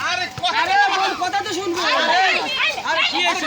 আরে আরে কথা তো শুনব আরে কি হইছে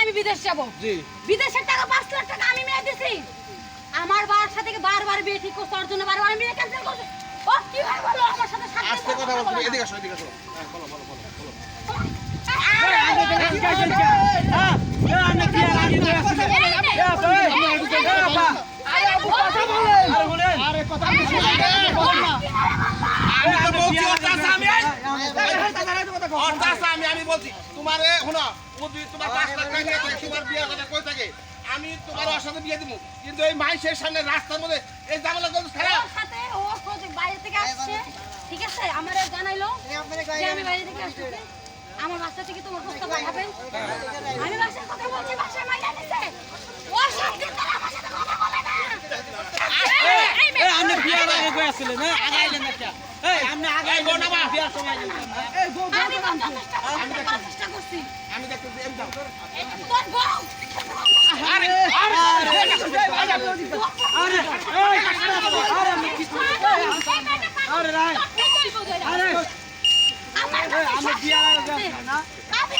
আমি বিদেশ যাব বিদেশের টাকা পাঁচ লাখ টাকা আমি মেয়ে দিছি আমার বাসা থেকে বারবার বিয়ে ঠিক করছে ওর জন্য বারবার আমি বিয়ে ক্যান্সেল করছি ও কি হয় বলো আমার সাথে সাত আস্তে কথা বলো। এদিকে আসো এদিকে আসো হ্যাঁ বলো বলো বলো বলো আরে কথা আমি তো বলছি ওর চাচা আমি ওর চাচা আমি আমি বলছি তোমার এ শোনো তোমার পাঁচ লাখ টাকা তোমার বিয়ের কথা কই থাকে আমি তোমার ওর সাথে বিয়ে দিব কিন্তু এই মাইসের সামনে রাস্তার মধ্যে এই জামালা করতে খারাপ সাথে ও প্রজেক্ট বাইরে থেকে আসছে ঠিক আছে আমার জানাইলো যে আমি বাইরে থেকে আসতেছি আমার বাসা থেকে তোমার প্রস্তাব পাঠাবে আমি বাসায় কথা বলছি বাসায় মাইনা দিছে ও সাথে তারা আমার সাথে কথা বলে না আমি আরে আরে রাই আরে আমার আমরা বিয়া লাগা না আমি